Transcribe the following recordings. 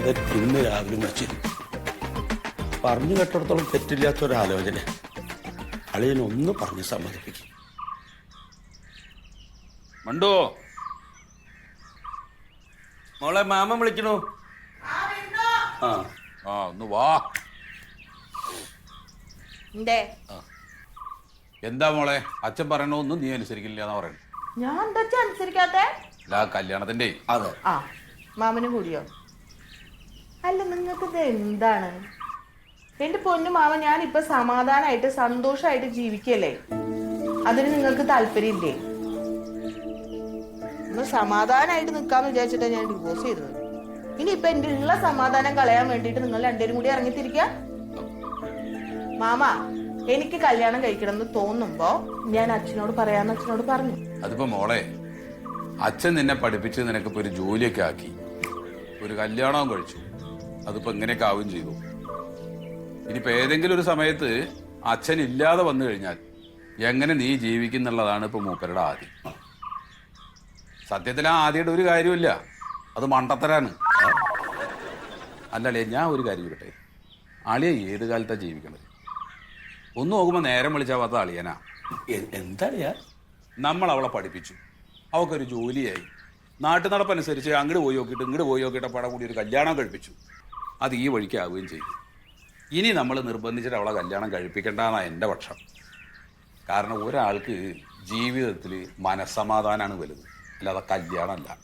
ഗംഗാധർ ഇന്ന് രാവിലെ വിളിച്ചിരുന്നു പറഞ്ഞു കേട്ടിടത്തോളം തെറ്റില്ലാത്ത ഒരു ആലോചന. അളിയനൊന്ന് പറഞ്ഞ് സമ്മതിപ്പിക്കും. മണ്ടോ. മോളെ മാമൻ വിളിക്കണു. ആ. ആ ഒന്ന് വാ. എന്തേ? എന്താ മോളെ? അച്ഛൻ പറയണൊന്നും നീ അനുസരിക്കില്ല എന്ന് പറയണു ഞാൻ എന്താ അനുസരിക്കാത്തെ? കല്യാണത്തിന്റെ അതെ ആ. മാമനും കൂടിയോ? അല്ല നിങ്ങൾക്ക് ഇത് എന്താണ്? എന്റെ പൊന്നു മാമ ഞാൻ ഇപ്പൊ സമാധാനായിട്ട് സന്തോഷായിട്ട് ജീവിക്കല്ലേ? അതിന് നിങ്ങൾക്ക് താല്പര്യമില്ലേ? ഒന്ന് സമാധാനായിട്ട് നിൽക്കാന്ന് വിചാരിച്ചിട്ടാ ഞാൻ ഡിവോഴ്സ് ചെയ്തത്. ഇനി ഇപ്പൊ എന്റെ ഉള്ള സമാധാനം കളയാൻ വേണ്ടിട്ട് നിങ്ങൾ രണ്ടുപേരും കൂടി ഇറങ്ങിത്തിരിക്ക. മാമ എനിക്ക് കല്യാണം കഴിക്കണം എന്ന് തോന്നുമ്പോ ഞാൻ അച്ഛനോട് പറയാന്ന് അച്ഛനോട് പറഞ്ഞു. അതിപ്പോ മോളെ അച്ഛൻ നിന്നെ പഠിപ്പിച്ച് നിനക്കിപ്പോ ഒരു ജോലിയൊക്കെ ആക്കി. ഒരു കല്യാണവും കഴിച്ചു. അതിപ്പോ ഇങ്ങനെയൊക്കെ ആവുകയും ചെയ്തു. ഇനിയിപ്പോ ഏതെങ്കിലും ഒരു സമയത്ത് അച്ഛൻ ഇല്ലാതെ വന്നു കഴിഞ്ഞാൽ എങ്ങനെ നീ ജീവിക്കുന്നുള്ളതാണ് ഇപ്പൊ മൂപ്പരുടെ ആദ്യം. സത്യത്തിൽ ആ ആദ്യയുടെ ഒരു കാര്യമില്ല അത് മണ്ടത്തരാണ്. അല്ലല്ലേ ഞാൻ ഒരു കാര്യം പറയട്ടെ അളിയ ഏത് കാലത്താ ജീവിക്കണത്? ഒന്ന് നോക്കുമ്പോൾ നേരം വിളിച്ചാവാത്ത അളിയനാ. എന്താ നമ്മൾ അവളെ പഠിപ്പിച്ചു. അവക്കൊരു ജോലിയായി. നാട്ടു നടപ്പനുസരിച്ച് അങ്ങോട്ട് പോയി നോക്കിയിട്ട് ഇങ്ങോട്ട് പോയി നോക്കിയിട്ട് പടം കൂടി ഒരു കല്യാണം കഴിപ്പിച്ചു. അത് ഈ വഴിക്കാവുകയും ചെയ്യും. ഇനി നമ്മൾ നിർബന്ധിച്ചിട്ട് അവളെ കല്യാണം കഴിപ്പിക്കേണ്ടതാണ് എന്റെ പക്ഷം. കാരണം ഒരാൾക്ക് ജീവിതത്തിൽ മനസ്സമാധാനമാണ് വലുത്. അല്ലാതെ കല്യാണമല്ല.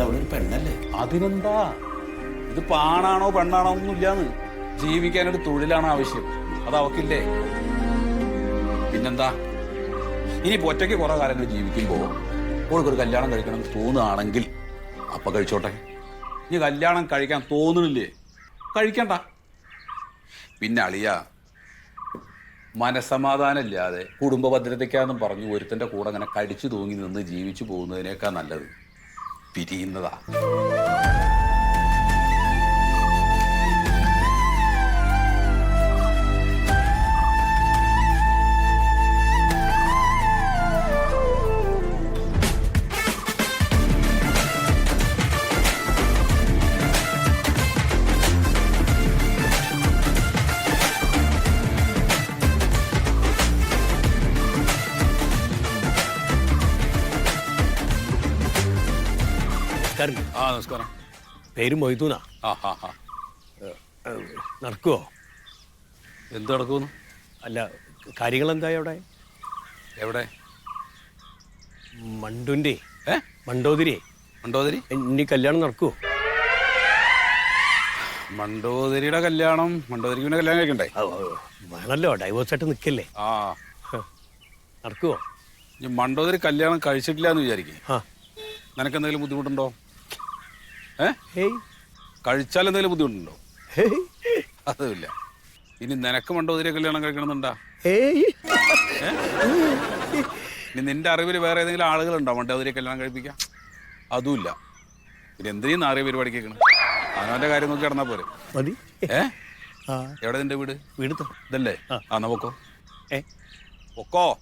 അവളൊരു പെണ്ണല്ലേ? അതിനെന്താ? ഇത് പാണാണോ പെണ്ണാണോ ഒന്നുമില്ലാന്ന് ജീവിക്കാനൊരു തൊഴിലാണ് ആവശ്യം. അത് അവക്കില്ലേ? പിന്നെന്താ? ഇനി ഒറ്റയ്ക്ക് കുറെ കാലങ്ങൾ ജീവിക്കുമ്പോൾ അവൾക്കൊരു കല്യാണം കഴിക്കണം എന്ന് തോന്നുകയാണെങ്കിൽ അപ്പൊ കഴിച്ചോട്ടെ. ഇനി കല്യാണം കഴിക്കാൻ തോന്നണില്ലേ? കഴിക്കണ്ട. പിന്നെ അളിയ മനസമാധാനമില്ലാതെ കുടുംബ ഭദ്രതയ്ക്കാന്നും പറഞ്ഞു ഒരുത്തന്റെ കൂടെ അങ്ങനെ കടിച്ചു തൂങ്ങി നിന്ന് ജീവിച്ചു പോകുന്നതിനേക്കാൾ നല്ലത് പിരിയുന്നതാ. നമസ്കാരം. ആ നമസ്കാരം. പേര് മൊയ്തൂന്നാ ആ ഹാ നടക്കുവോ? എന്ത് നടക്കുന്നു അല്ല കാര്യങ്ങൾ എന്തായി അവിടെ? എവിടെ? മണ്ടുന്റെ. ഏ? മണ്ടോതിരി. മണ്ടോദരി ഇനി കല്യാണം നടക്കുവോ? മണ്ടോദരിയുടെ കല്യാണം മണ്ടോദരിക്ക് പിന്നെ കല്യാണം കഴിക്കണ്ടേ? ആ, ആ, വേണല്ലോ ഡൈവോഴ്സ് ആയിട്ട് നിൽക്കല്ലേ ആ. നടക്കുവോ? ഇനി മണ്ടോദരി കല്യാണം കഴിച്ചിട്ടില്ല എന്ന് വിചാരിക്കും. ആ. നിനക്ക് എന്തെങ്കിലും ബുദ്ധിമുട്ടുണ്ടോ? കഴിച്ചാൽ എന്തെങ്കിലും ബുദ്ധിമുട്ടുണ്ടോ? അതുമില്ല. ഇനി നിനക്ക് മണ്ടോദരിയെ കല്യാണം കഴിക്കണമെന്നുണ്ടാ? ഇനി നിന്റെ അറിവിൽ വേറെ ഏതെങ്കിലും ആളുകളുണ്ടോ ഉതിരെ കല്യാണം കഴിപ്പിക്കാം അതുമില്ല. പിന്നെ എന്തിനീ നാറിയ പരിപാടി കേൾക്കണം അവനവന്റെ കാര്യം നോക്കി കിടന്നാ പോരെ. മതി. ഏ? ആ. എവിടെ നിന്റെ വീട്? വീട് ഇതല്ലേ. ആ എന്നാ പൊക്കോ. ഏ? പൊക്കോ.